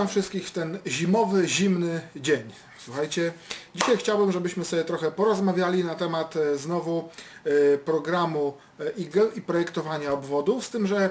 Witam wszystkich w ten zimowy, zimny dzień. Słuchajcie, dzisiaj chciałbym, żebyśmy sobie trochę porozmawiali na temat e, znowu e, programu e, Eagle i projektowania obwodów, z tym, że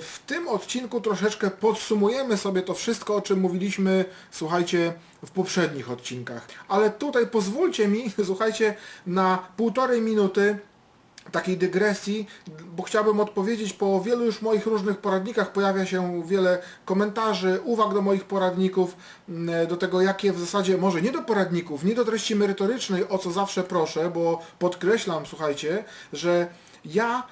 w tym odcinku troszeczkę podsumujemy sobie to wszystko, o czym mówiliśmy, słuchajcie, w poprzednich odcinkach. Ale tutaj pozwólcie mi, słuchajcie, na półtorej minuty takiej dygresji, bo chciałbym odpowiedzieć po wielu już moich różnych poradnikach pojawia się wiele komentarzy, uwag do moich poradników, mm, do tego jakie w zasadzie, może nie do poradników, nie do treści merytorycznej, o co zawsze proszę, bo podkreślam, słuchajcie, że ja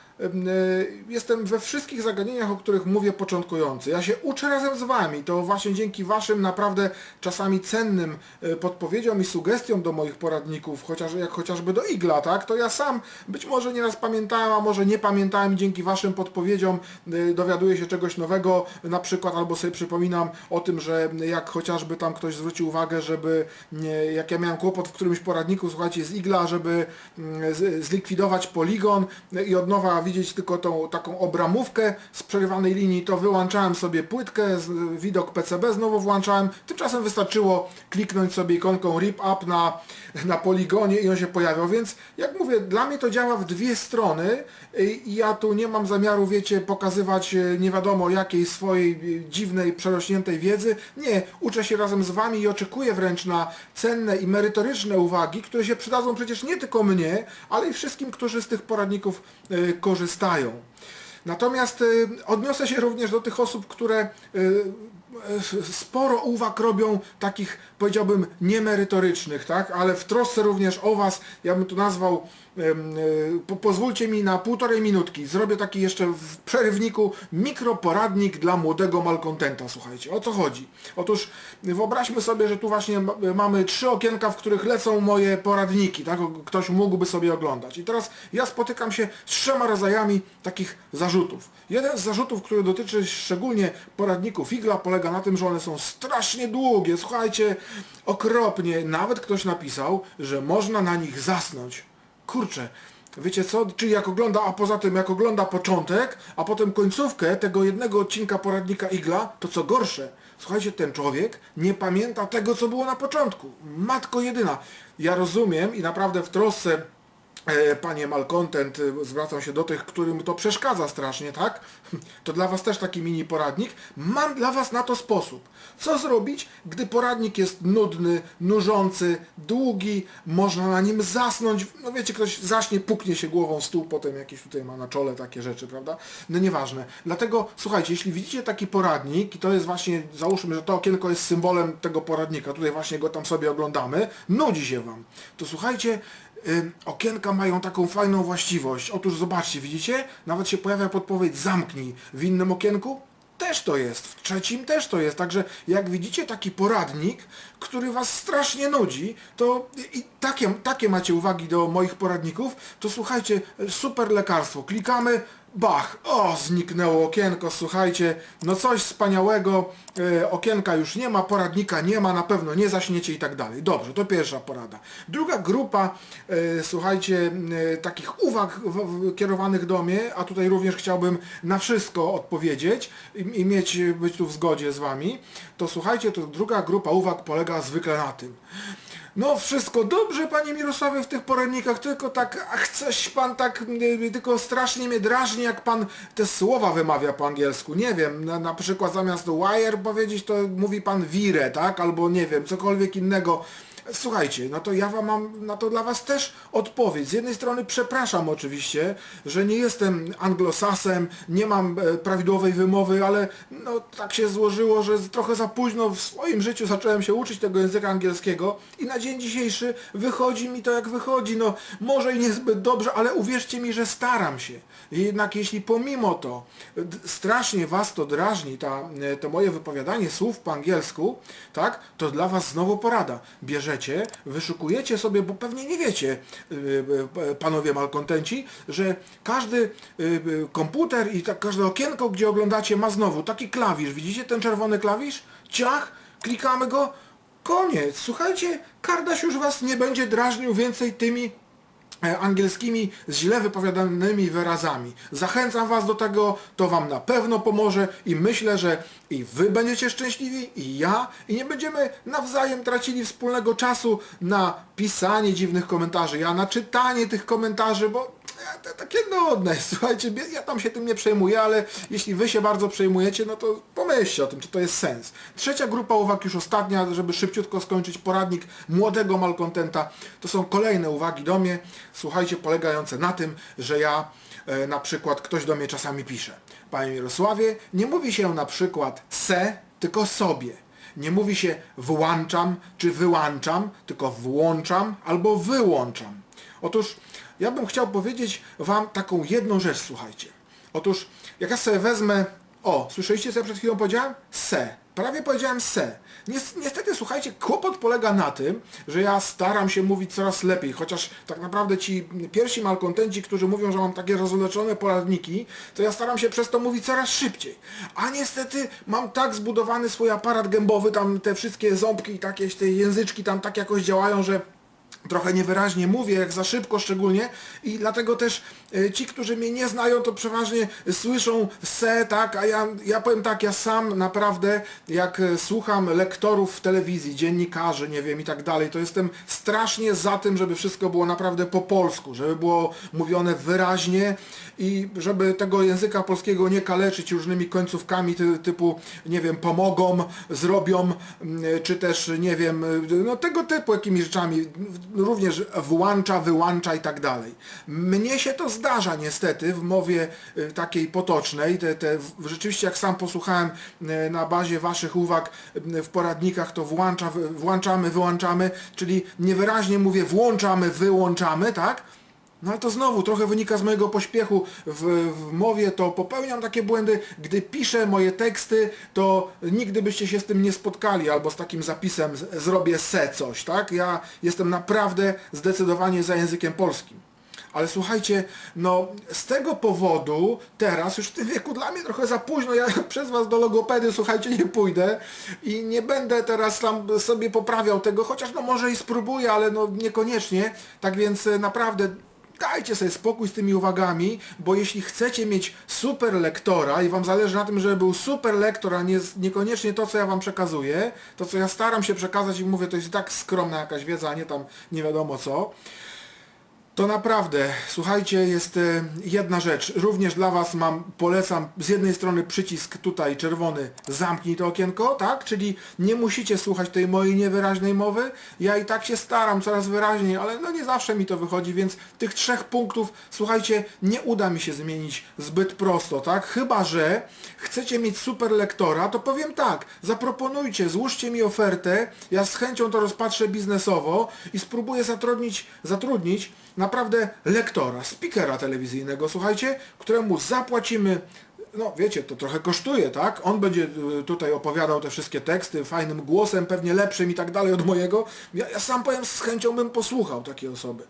jestem we wszystkich zagadnieniach, o których mówię początkujący. Ja się uczę razem z Wami. To właśnie dzięki Waszym naprawdę czasami cennym e, podpowiedziom i sugestiom do moich poradników, chociaż, jak chociażby do Igla, tak? To ja sam być może nieraz pamiętałem, a może nie pamiętałem. Dzięki Waszym podpowiedziom e, dowiaduję się czegoś nowego, na przykład albo sobie przypominam o tym, że jak chociażby tam ktoś zwrócił uwagę, żeby jak ja miałem kłopot w którymś poradniku, słuchajcie, z Igla, żeby mm, zlikwidować poligon i od nowa widzieć tylko tą taką obramówkę z przerywanej linii, to wyłączałem sobie płytkę, z, widok PCB znowu włączałem. Tymczasem wystarczyło kliknąć sobie ikonką RIP Up na, na poligonie i on się pojawiał, więc jak mówię, dla mnie to działa w dwie strony i ja tu nie mam zamiaru, wiecie, pokazywać e, nie wiadomo jakiej swojej e, dziwnej, przerośniętej wiedzy. Nie, uczę się razem z Wami i oczekuję wręcz na cenne i merytoryczne uwagi, które się przydadzą przecież nie tylko mnie, ale i wszystkim, którzy z tych poradników e, korzystają. Natomiast e, odniosę się również do tych osób, które e, sporo uwag robią takich, powiedziałbym, niemerytorycznych, tak? Ale w trosce również o Was, ja bym to nazwał, e, po, pozwólcie mi na półtorej minutki, zrobię taki jeszcze w przerywniku mikroporadnik dla młodego malkontenta, słuchajcie. O co chodzi? Otóż wyobraźmy sobie, że tu właśnie ma- mamy trzy okienka, w których lecą moje poradniki, tak? Ktoś mógłby sobie oglądać. I teraz ja spotykam się z trzema rodzajami takich zarzutów. Jeden z zarzutów, który dotyczy szczególnie poradników Igla, polega na tym, że one są strasznie długie, słuchajcie, okropnie. Nawet ktoś napisał, że można na nich zasnąć. Kurczę, wiecie co? Czyli jak ogląda, a poza tym jak ogląda początek, a potem końcówkę tego jednego odcinka poradnika Igla, to co gorsze, słuchajcie, ten człowiek nie pamięta tego, co było na początku. Matko jedyna. Ja rozumiem i naprawdę w trosce Panie Malcontent, e, zwracam się do tych, którym to przeszkadza strasznie, tak? To dla Was też taki mini poradnik. Mam dla Was na to sposób. Co zrobić, gdy poradnik jest nudny, nużący, długi, można na nim zasnąć. No wiecie, ktoś zaśnie, puknie się głową w stół, potem jakieś tutaj ma na czole takie rzeczy, prawda? No nieważne. Dlatego, słuchajcie, jeśli widzicie taki poradnik i to jest właśnie, załóżmy, że to okienko jest symbolem tego poradnika, tutaj właśnie go tam sobie oglądamy, nudzi się Wam, to słuchajcie, okienka mają taką fajną właściwość. Otóż zobaczcie, widzicie? Nawet się pojawia podpowiedź zamknij. W innym okienku też to jest, w trzecim też to jest. Także jak widzicie taki poradnik, który Was strasznie nudzi, to i takie, takie macie uwagi do moich poradników, to słuchajcie, super lekarstwo. Klikamy, bach, o, zniknęło okienko, słuchajcie, no coś wspaniałego, e, okienka już nie ma, poradnika nie ma, na pewno nie zaśniecie i tak dalej. Dobrze, to pierwsza porada. Druga grupa, e, słuchajcie, e, takich uwag w, w, kierowanych do mnie, a tutaj również chciałbym na wszystko odpowiedzieć i, i mieć, być tu w zgodzie z Wami, to słuchajcie, to druga grupa uwag polega zwykle na tym. No wszystko dobrze, panie Mirosławie, w tych poradnikach, tylko tak, ach, coś pan tak, y, tylko strasznie mnie drażni, jak pan te słowa wymawia po angielsku. Nie wiem, na, na przykład zamiast wire powiedzieć, to mówi pan wire, tak? Albo nie wiem, cokolwiek innego. Słuchajcie, no to ja wam mam na to dla was też odpowiedź. Z jednej strony przepraszam oczywiście, że nie jestem anglosasem, nie mam e, prawidłowej wymowy, ale no tak się złożyło, że trochę za późno w swoim życiu zacząłem się uczyć tego języka angielskiego i na dzień dzisiejszy wychodzi mi to jak wychodzi. No może i niezbyt dobrze, ale uwierzcie mi, że staram się. Jednak jeśli pomimo to d- strasznie was to drażni, ta, e, to moje wypowiadanie słów po angielsku, tak, to dla was znowu porada. Wyszukujecie sobie, bo pewnie nie wiecie, y, y, panowie malkontenci, że każdy y, komputer i każde okienko, gdzie oglądacie, ma znowu taki klawisz. Widzicie ten czerwony klawisz? Ciach, klikamy go, koniec. Słuchajcie, Kardaś już was nie będzie drażnił więcej tymi angielskimi z źle wypowiadanymi wyrazami. Zachęcam Was do tego, to Wam na pewno pomoże i myślę, że i Wy będziecie szczęśliwi, i ja, i nie będziemy nawzajem tracili wspólnego czasu na pisanie dziwnych komentarzy, ja na czytanie tych komentarzy, bo e, takie nudne, słuchajcie, ja tam się tym nie przejmuję, ale jeśli Wy się bardzo przejmujecie, no to pomyślcie o tym, czy to jest sens. Trzecia grupa uwag, już ostatnia, żeby szybciutko skończyć poradnik młodego malkontenta, to są kolejne uwagi do mnie, słuchajcie, polegające na tym, że ja e, na przykład ktoś do mnie czasami pisze. Panie Mirosławie, nie mówi się na przykład se, tylko sobie. Nie mówi się włączam czy wyłączam, tylko włączam albo wyłączam. Otóż ja bym chciał powiedzieć Wam taką jedną rzecz, słuchajcie. Otóż jak ja sobie wezmę, o, słyszeliście co ja przed chwilą powiedziałem? Se. Prawie powiedziałem se. Nies- Niestety, słuchajcie, kłopot polega na tym, że ja staram się mówić coraz lepiej, chociaż tak naprawdę ci pierwsi malkontenci, którzy mówią, że mam takie rozleczone poradniki, to ja staram się przez to mówić coraz szybciej. A niestety mam tak zbudowany swój aparat gębowy, tam te wszystkie ząbki i takie te języczki tam tak jakoś działają, że trochę niewyraźnie mówię, jak za szybko szczególnie i dlatego też e, ci, którzy mnie nie znają, to przeważnie słyszą se, tak, a ja, ja powiem tak, ja sam naprawdę, jak e, słucham lektorów w telewizji, dziennikarzy, nie wiem, i tak dalej, to jestem strasznie za tym, żeby wszystko było naprawdę po polsku, żeby było mówione wyraźnie i żeby tego języka polskiego nie kaleczyć różnymi końcówkami ty, typu, nie wiem, pomogą, zrobią, mm, czy też, nie wiem, no tego typu jakimiś rzeczami, również włącza, wyłącza i tak dalej. Mnie się to zdarza niestety w mowie y, takiej potocznej, te, te, rzeczywiście jak sam posłuchałem y, na bazie waszych uwag y, w poradnikach, to włącza, włączamy, wyłączamy, czyli niewyraźnie mówię włączamy, wyłączamy, tak? No ale to znowu trochę wynika z mojego pośpiechu w, w mowie, to popełniam takie błędy, gdy piszę moje teksty, to nigdy byście się z tym nie spotkali, albo z takim zapisem z- zrobię se coś, tak? Ja jestem naprawdę zdecydowanie za językiem polskim. Ale słuchajcie, no z tego powodu teraz już w tym wieku dla mnie trochę za późno, ja przez was do logopedy, słuchajcie, nie pójdę i nie będę teraz tam sobie poprawiał tego, chociaż no może i spróbuję, ale no niekoniecznie. Tak więc e, naprawdę dajcie sobie spokój z tymi uwagami, bo jeśli chcecie mieć super lektora i wam zależy na tym, żeby był super lektor, a nie, niekoniecznie to, co ja wam przekazuję, to, co ja staram się przekazać i mówię, to jest tak skromna jakaś wiedza, a nie tam nie wiadomo co, to naprawdę, słuchajcie, jest e, jedna rzecz. Również dla Was mam, polecam z jednej strony przycisk tutaj czerwony, zamknij to okienko, tak? Czyli nie musicie słuchać tej mojej niewyraźnej mowy. Ja i tak się staram coraz wyraźniej, ale no nie zawsze mi to wychodzi, więc tych trzech punktów, słuchajcie, nie uda mi się zmienić zbyt prosto, tak? Chyba, że chcecie mieć super lektora, to powiem tak, zaproponujcie, złóżcie mi ofertę, ja z chęcią to rozpatrzę biznesowo i spróbuję zatrudnić, zatrudnić naprawdę lektora, speakera telewizyjnego, słuchajcie, któremu zapłacimy no wiecie, to trochę kosztuje, tak? On będzie y, tutaj opowiadał te wszystkie teksty fajnym głosem, pewnie lepszym i tak dalej od mojego. Ja, ja sam powiem, z chęcią bym posłuchał takiej osoby.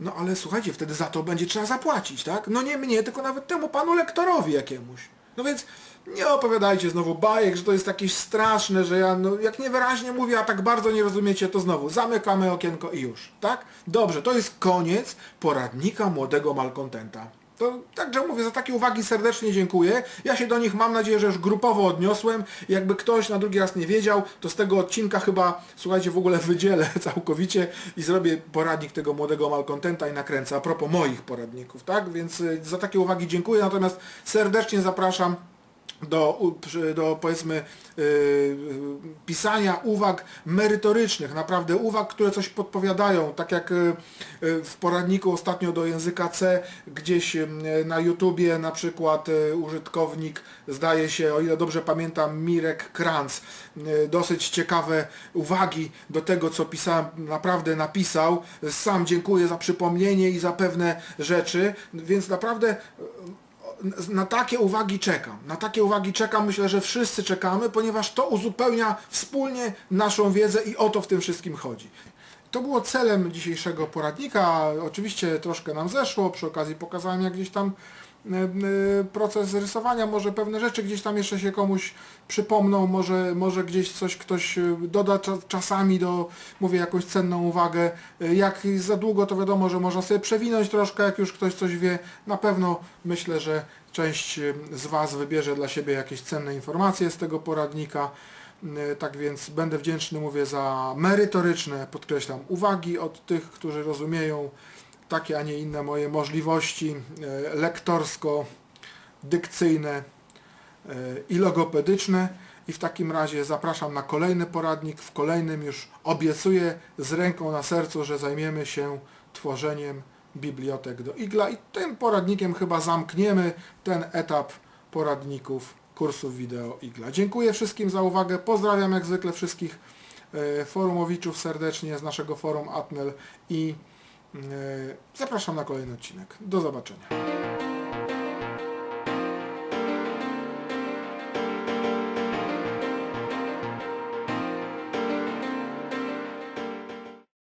No ale słuchajcie, wtedy za to będzie trzeba zapłacić, tak? No nie mnie, tylko nawet temu panu lektorowi jakiemuś. No więc nie opowiadajcie znowu bajek, że to jest jakieś straszne, że ja, no jak niewyraźnie mówię, a tak bardzo nie rozumiecie, to znowu zamykamy okienko i już, tak? Dobrze, to jest koniec poradnika młodego malkontenta. To także mówię, za takie uwagi serdecznie dziękuję. Ja się do nich mam nadzieję, że już grupowo odniosłem. Jakby ktoś na drugi raz nie wiedział, to z tego odcinka chyba, słuchajcie, w ogóle wydzielę całkowicie i zrobię poradnik tego młodego malkontenta i nakręcę a propos moich poradników, tak? Więc y, za takie uwagi dziękuję, natomiast serdecznie zapraszam do, do powiedzmy yy, yy, pisania uwag merytorycznych, naprawdę uwag, które coś podpowiadają, tak jak yy, yy, w poradniku ostatnio do języka C, gdzieś yy, na YouTubie na przykład yy, użytkownik, zdaje się, o ile dobrze pamiętam, Mirek Kranz, yy, dosyć ciekawe uwagi do tego, co pisałem, naprawdę napisał. Sam dziękuję za przypomnienie i za pewne rzeczy, więc naprawdę na takie uwagi czekam. Na takie uwagi czekam, myślę, że wszyscy czekamy, ponieważ to uzupełnia wspólnie naszą wiedzę i o to w tym wszystkim chodzi. To było celem dzisiejszego poradnika. Oczywiście troszkę nam zeszło, przy okazji pokazałem jak gdzieś tam proces rysowania, może pewne rzeczy gdzieś tam jeszcze się komuś przypomną, może, może gdzieś coś ktoś e, doda cza- czasami do, mówię, jakąś cenną uwagę. E, Jak za długo, to wiadomo, że można sobie przewinąć troszkę, jak już ktoś coś wie. Na pewno myślę, że część e, z Was wybierze dla siebie jakieś cenne informacje z tego poradnika. E, Tak więc będę wdzięczny, mówię, za merytoryczne, podkreślam, uwagi od tych, którzy rozumieją takie, a nie inne moje możliwości e, lektorsko-dykcyjne e, i logopedyczne. I w takim razie zapraszam na kolejny poradnik. W kolejnym już obiecuję z ręką na sercu, że zajmiemy się tworzeniem bibliotek do igla i tym poradnikiem chyba zamkniemy ten etap poradników kursów wideo igla. Dziękuję wszystkim za uwagę. Pozdrawiam jak zwykle wszystkich e, forumowiczów serdecznie z naszego forum Atnel i zapraszam na kolejny odcinek. Do zobaczenia.